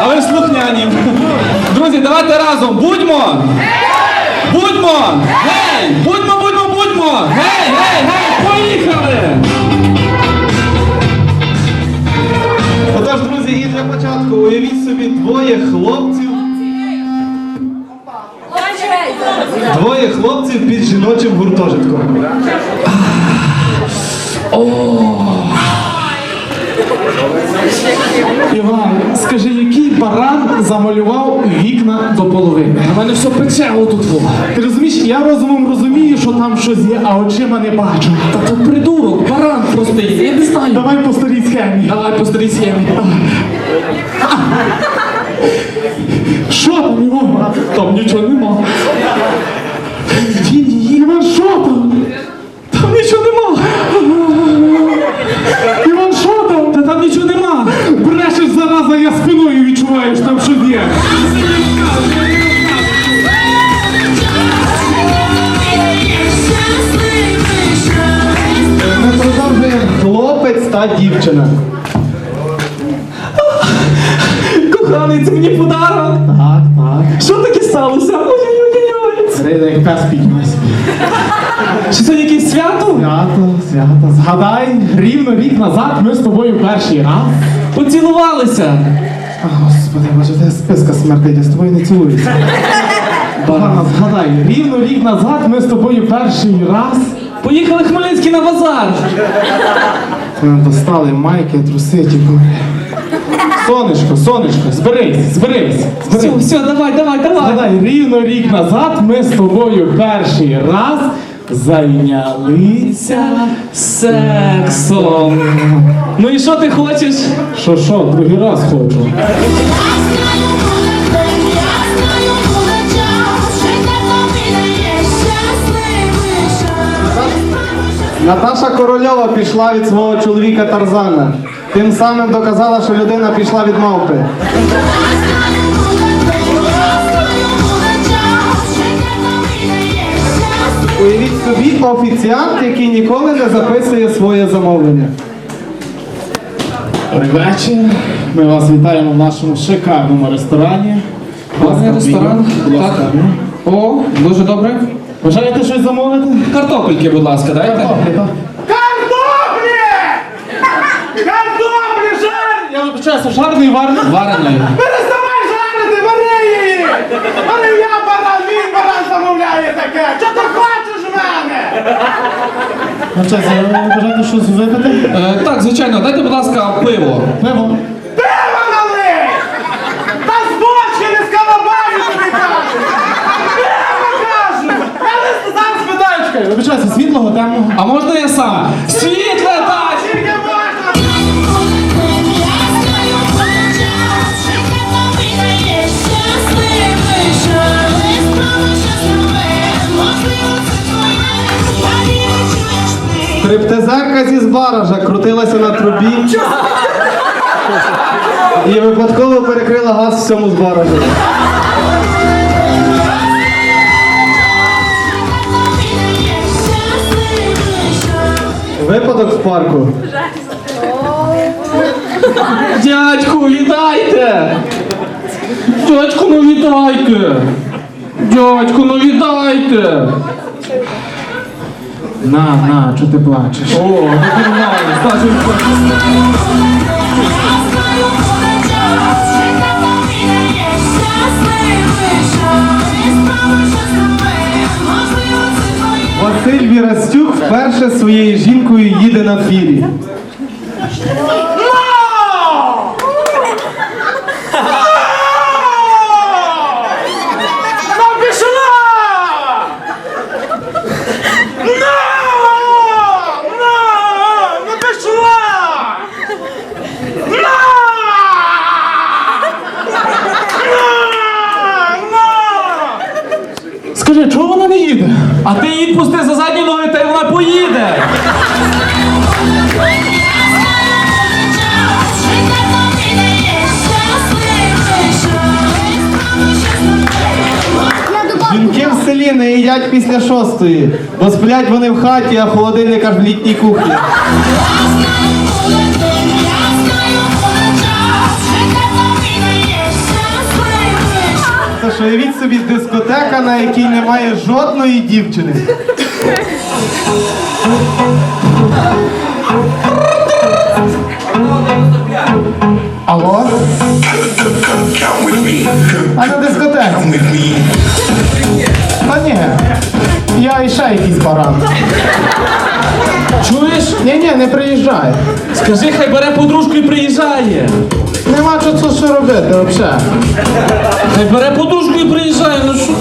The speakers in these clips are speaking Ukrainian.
А ви слухняні. Друзі, давайте разом. Будьмо! Будьмо! Гей! Будьмо, будьмо, будьмо! Гей, гей, гей! Поїхали! Отож, друзі, і для початку уявіть собі двоє хлопців. Двоє хлопців під жіночим гуртожитком. Іван, скажи, який баран замалював вікна до половини? У мене все пече отут. було. Ти розумієш, я розумом розумію, що там щось є, а очима не бачу. Та то придурок, баран простий. Я не знаю. Давай по старій схемі. Давай по старій схемі. Та дівчина. Коханий, це мені подарок. Так, так. Що таке сталося? Ой-ой-ой. Рида, як пес піднімайся. Чи це якесь свято? Свято, свято. Згадай, рівно рік назад ми з тобою перший раз. Поцілувалися. А, Господи, боже, де списка смертить, я з тобою не цілуюся. Барана, згадай, рівно рік назад ми з тобою перший раз. Поїхали Хмельницький на базар. Ми достали майки, труси, ті Сонечко, сонечко, зберись, зберись, зберись. все, все, давай, давай, давай. Згадай, рівно рік назад ми з тобою перший раз зайнялися. Сексом. Ну і що ти хочеш? Що, що, другий раз хочу. Наташа Корольова пішла від свого чоловіка Тарзана. Тим самим доказала, що людина пішла від мавпи. Уявіть собі офіціант, який ніколи не записує своє замовлення. Добрий вечір. Ми вас вітаємо в нашому шикарному ресторані. Гарний ресторан. Так. О, дуже добре. Бажаєте щось замовити? Картопельки, будь ласка, дайте. Картоплі, так? Картоплі! Картоплі жар! Я вибачаюся, жарний варний. Вареної. Переставай жарити, вари її! Але я баран, він баран замовляє таке! Що ти хочеш в мене? Вибачаюся, бажаєте щось випити? Е, так, звичайно, дайте, будь ласка. Пиво. Пиво налий! Та з бочки не з калабаю тобі кажу! Пиво кажу! Я не зараз питаю, Чекай, Вибачаюся, світлого, темного. А можна я сам? Світле можна! Стриптизерка зі збаража крутилася на трубі і випадково перекрила газ в цьому Випадок в парку. Дядьку, вітайте! Дядьку, ну вітайте! Дядьку, ну вітайте! На, на, чого ти плачеш? О, ти нормально, Стасик, Василь Растюк вперше своєю жінкою їде на фірі. Ну пішла! Ну! Ну! Ну пішла! Ну! Ну! Скажи, чого вона не їде? А ти її пусти за задні ноги, та й вона поїде! Жінки в селі не їдять після шостої, бо сплять вони в хаті, а холодильник аж в літній кухні. Уявіть собі дискотека, на якій немає жодної дівчини. Алло? А на дискотеці? Та ні. Я і ще якийсь баран. Чуєш? Ні, ні, не приїжджай. Скажи, хай бере подружку і приїжджає. Нема що це що робити взагалі. Бере подружку і приїжджає, ну що?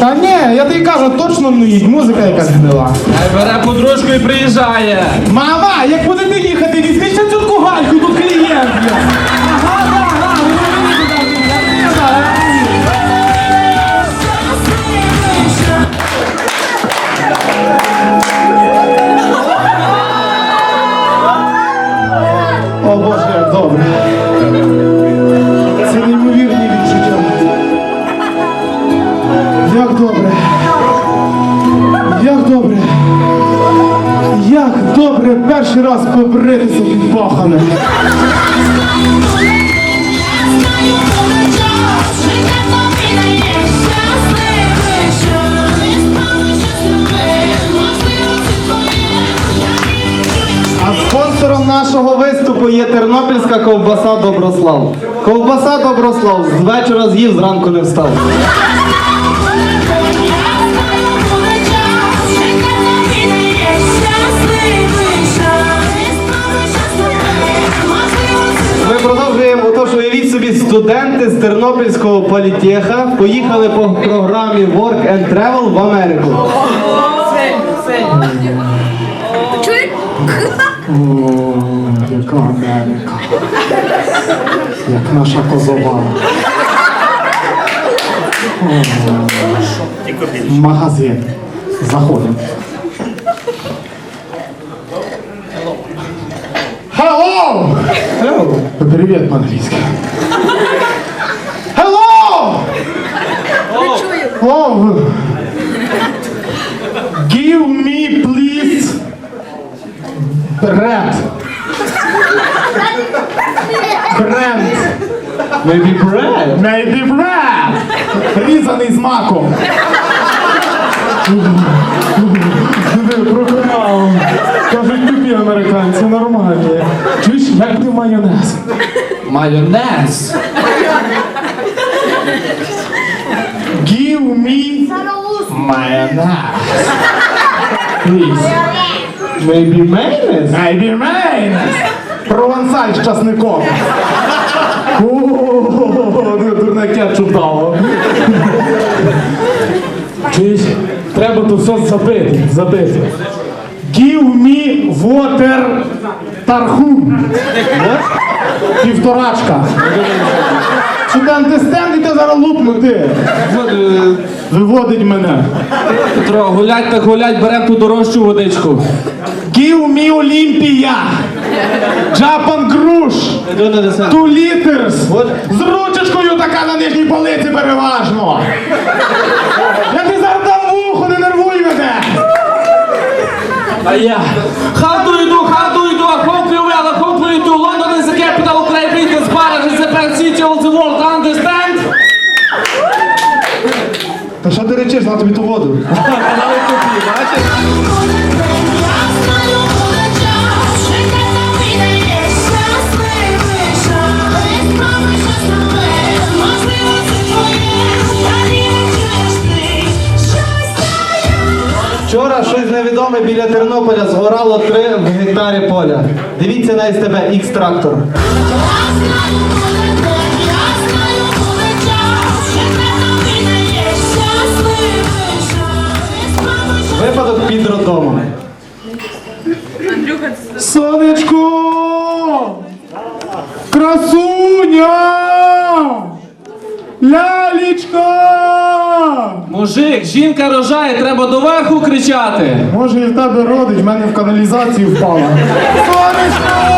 Та ні, я тобі кажу, точно не їдь, музика якась гнила. Хай бере подружку і приїжджає. Мама, як будете їхати, візьміть ще цю гальку, тут клієнт є. Ага, ага, ви я. О Боже, як добре. Раз побритися пахами. Спонсором нашого виступу є тернопільська ковбаса Доброслав. Ковбаса Доброслав з вечора з'їв, зранку не встав. Отож, уявіть собі, студенти з Тернопільського політеха поїхали по програмі Work and Travel в Америку. Яка Америка. Як наша козова. О, Магазин. Заходимо. Hello! Привіт по-англійськи. Hello! Hello! Give me please bread. Bread. Maybe bread. Maybe bread. Різаний з маком. Диви, проконав. Кажуть, тупі американці, нормальні. Чуєш, як ти майонез? Майонез. Give me майонез. Please. Maybe mayonnaise. Maybe майонез. Провансаль з часником. О, дурне кетчуп дало. Чуєш, треба тут все забити, забити. Water тархун. Півторачка. Студенти стендите зараз лупнути. Виводить мене. Петро, гулять так гулять, беремо ту дорожчу водичку. Give me Olympia. Japan Груш. Two liters. З ручечкою така на нижній полиці переважно. Я А я. How do you do? How do you do? I hope you well. Hope you do. London is the capital of Great Britain. Paris is the best city of the world. Understand? Та що ти речиш, на тобі ту воду? Вчора щось біля Тернополя згорало 3 в гектарі поля. Дивіться на СТБ X-трактор. Випадок під роддомом. Сонечко! Красуня! Лялічка! Мужик, жінка рожає, треба доверху кричати. Може і в тебе родить, в мене в каналізацію впала. Сонечко!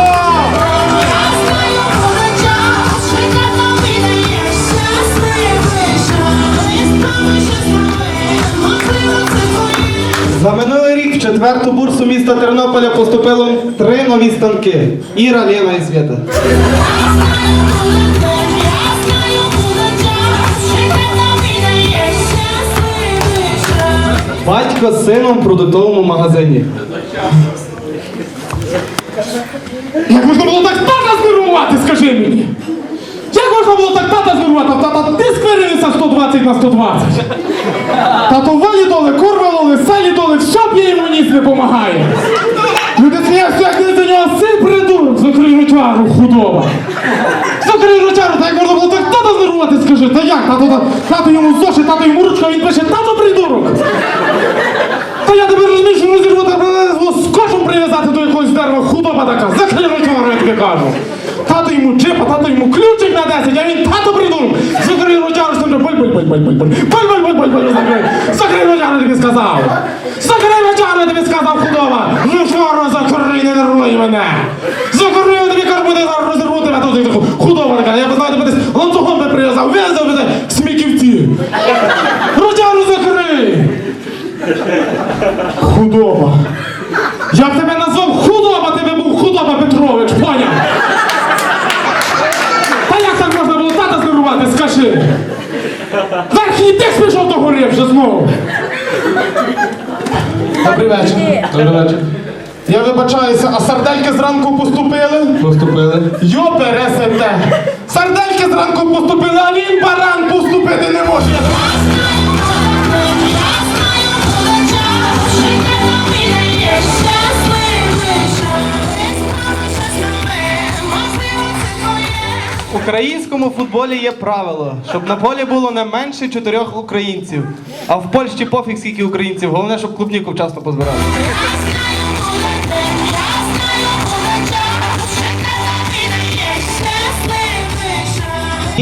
За минулий рік в четверту бурсу міста Тернополя поступило три нові станки. Іра, Лена і Свята. Батько з сином в продуктовому магазині. Як можна було так тата знервувати, скажи мені? Як можна було так тата знервувати? Тата ти сквирився 120 на 120. Тато валі доли, курва доли, салі доли, все б йому ніц не помагає. Люди сміються, як не за нього син придурок, закрий ручару, худоба. Закрий ручару, так можна було так знервувати, скажи, та як? Тато, тато, тато йому зошит, тато йому ручка, він пише, тато придурок. Та я тебе розумію, що розірвати скотчем прив'язати до якогось дерева, худоба така, закрий ротяра, я тобі кажу. Тато йому джипа, тато йому ключик на 10, а він тато придумав. Закрий ротяру, що вже буль-буль-буль-буль-буль. Буль-буль-буль-буль, закрий. Закрий ротяру, я тобі сказав. Закрий ротяру, я тобі сказав, худоба. Ротяру, закрий, не нервуй мене. Закрий, я тобі кажу, буде зараз розірву тебе тут. Худоба така, я б знаю, тебе десь ланцюгом би прив'язав, в'язав би тебе в сміківці. Ротяру закрий. Худоба. Я б тебе назвав худоба, тебе був худоба Петрович, поняв? Та як так можна було тата знервувати, скажи? Верхній текст пішов до гори вже знову. Добрий вечір. Добрий вечір. Я вибачаюся, а сардельки зранку поступили? Поступили. Йо пересете. Сардельки зранку поступили, а він баран поступити не може. Українському футболі є правило, щоб на полі було не менше чотирьох українців. А в Польщі пофіг скільки українців, головне, щоб клубніку вчасно позбирали.